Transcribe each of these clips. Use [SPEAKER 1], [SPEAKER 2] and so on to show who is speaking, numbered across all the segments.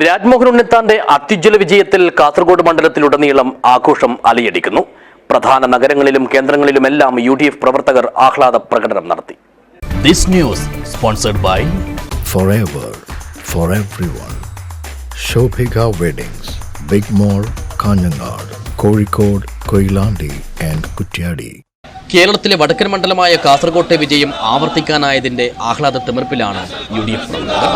[SPEAKER 1] രാജ്മോഹൻ ഉണ്ണിത്താന്റെ അത്യുജ്വല വിജയത്തിൽ കാസർഗോഡ് മണ്ഡലത്തിലുടനീളം ആഘോഷം അലയടിക്കുന്നു. പ്രധാന നഗരങ്ങളിലും കേന്ദ്രങ്ങളിലുമെല്ലാം യു ഡി എഫ് പ്രവർത്തകർ ആഹ്ലാദ പ്രകടനം നടത്തി. This news sponsored by
[SPEAKER 2] forever for everyone. Shobhika Weddings, Big mall Kanhangad Kozhikode Koilandi and Kuttiadi
[SPEAKER 1] കേരളത്തിലെ വടക്കൻ മണ്ഡലമായ കാസർകോട്ടെ വിജയം ആവർത്തിക്കാനായതിന്റെ ആഹ്ലാദ തിമിർപ്പിലാണ് യു ഡി എഫ് പ്രവർത്തകർ.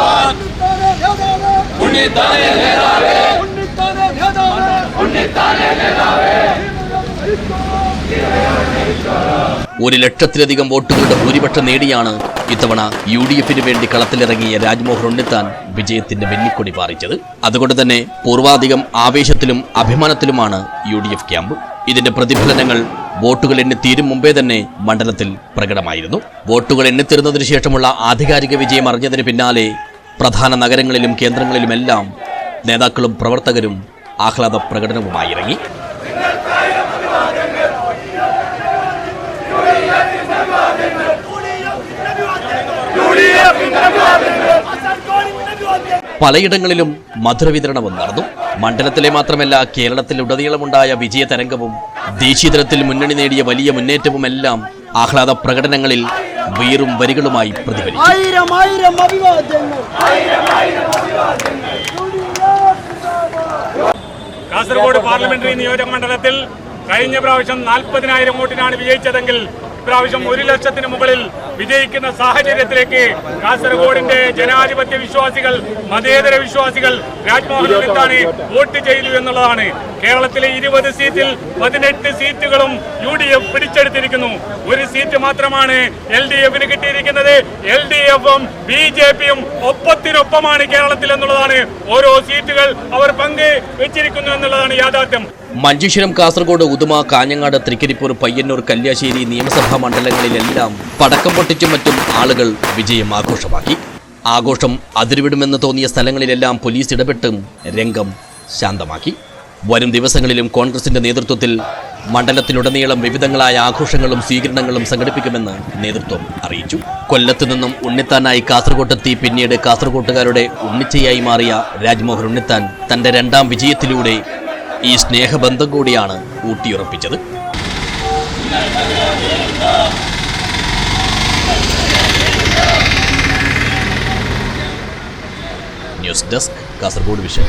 [SPEAKER 1] ഒരു ലക്ഷത്തിലധികം വോട്ടുകളുടെ ഭൂരിപക്ഷം നേടിയാണ് ഇത്തവണ യു ഡി എഫിന് വേണ്ടി കളത്തിലിറങ്ങിയ രാജ്മോഹൻ ഉണ്ണിത്താൻ വിജയത്തിന്റെ വെന്നിക്കൊടി പാറിച്ചത്. അതുകൊണ്ട് തന്നെ പൂർവാധികം ആവേശത്തിലും അഭിമാനത്തിലുമാണ് യു ഡി എഫ് ക്യാമ്പ്. ഇതിന്റെ പ്രതിഫലനങ്ങൾ വോട്ടുകൾ എണ്ണി തീരും മുമ്പേ തന്നെ മണ്ഡലത്തിൽ പ്രകടമായിരുന്നു. വോട്ടുകൾ എണ്ണിത്തീർന്നതിനു ശേഷമുള്ള ആധികാരിക വിജയം അറിഞ്ഞതിന് പിന്നാലെ പ്രധാന നഗരങ്ങളിലും കേന്ദ്രങ്ങളിലുമെല്ലാം നേതാക്കളും പ്രവർത്തകരും ആഹ്ലാദ പ്രകടനവുമായി ഇറങ്ങി. പലയിടങ്ങളിലും മധുരവിതരണവും നടന്നു. മണ്ഡലത്തിലെ മാത്രമല്ല കേരളത്തിലുടനീളമുണ്ടായ വിജയ തരംഗവും ദേശീയതലത്തിൽ മുന്നണി നേടിയ വലിയ മുന്നേറ്റവുമെല്ലാം ആഹ്ലാദ പ്രകടനങ്ങളിൽ വീറും വരികളുമായി പ്രതിഫലിച്ചു.
[SPEAKER 3] ആയിരം ആയിരം അഭിവാദ്യങ്ങൾ.
[SPEAKER 4] കാസർഗോഡ് പാർലമെന്ററി നിയോജക മണ്ഡലത്തിൽ കഴിഞ്ഞ പ്രാവശ്യം നാൽപ്പതിനായിരം വോട്ടിനാണ് വിജയിച്ചതെങ്കിൽ ഇപ്രാവശ്യം ഒരു ലക്ഷത്തിന് മുകളിൽ വിജയിക്കുന്ന സാഹചര്യത്തിലേക്ക് കാസർഗോഡിന്റെ ജനാധിപത്യ വിശ്വാസികൾ മതേതര വിശ്വാസികൾ രാജ്മോഹൻ ഉണ്ണിത്താന് വോട്ട് ചെയ്തു എന്നുള്ളതാണ്. കേരളത്തിലെ ഇരുപത് സീറ്റിൽ പതിനെട്ട് സീറ്റുകളും യു ഡി എഫ് പിടിച്ചെടുത്തിരിക്കുന്നു. ഒരു സീറ്റ് മാത്രമാണ് എൽ ഡി എഫിന് കിട്ടിയിരിക്കുന്നത്. എൽ ഡി എഫും ബി ജെ പിയും ഒപ്പത്തിനൊപ്പമാണ് കേരളത്തിൽ എന്നുള്ളതാണ്. ഓരോ സീറ്റുകൾ അവർ പങ്ക് വെച്ചിരിക്കുന്നു എന്നുള്ളതാണ് യാഥാർത്ഥ്യം.
[SPEAKER 1] മഞ്ചേശ്വരം കാസർഗോഡ് ഉദുമ കാഞ്ഞങ്ങാട് തൃക്കരിപ്പൂർ പയ്യന്നൂർ കല്യാശ്ശേരി നിയമസഭാ മണ്ഡലങ്ങളിലെല്ലാം പടക്കം പൊട്ടിച്ചും മറ്റും ആളുകൾ വിജയം ആഘോഷമാക്കി. ആഘോഷം അതിരുവിടുമെന്ന് തോന്നിയ സ്ഥലങ്ങളിലെല്ലാം പോലീസ് ഇടപെട്ടും രംഗം ശാന്തമാക്കി. വരും ദിവസങ്ങളിലും കോൺഗ്രസിന്റെ നേതൃത്വത്തിൽ മണ്ഡലത്തിലുടനീളം വിവിധങ്ങളായ ആഘോഷങ്ങളും സ്വീകരണങ്ങളും സംഘടിപ്പിക്കുമെന്ന് നേതൃത്വം അറിയിച്ചു. കൊല്ലത്ത് നിന്നും ഉണ്ണിത്താനായി കാസർകോട്ടെത്തി പിന്നീട് കാസർകോട്ടുകാരുടെ ഉണ്ണിച്ചയായി മാറിയ രാജ്മോഹൻ ഉണ്ണിത്താൻ തന്റെ രണ്ടാം വിജയത്തിലൂടെ ഈ സ്നേഹബന്ധം കൂടിയാണ് ഊട്ടിയുറപ്പിച്ചത്. News desk Kasaragod vision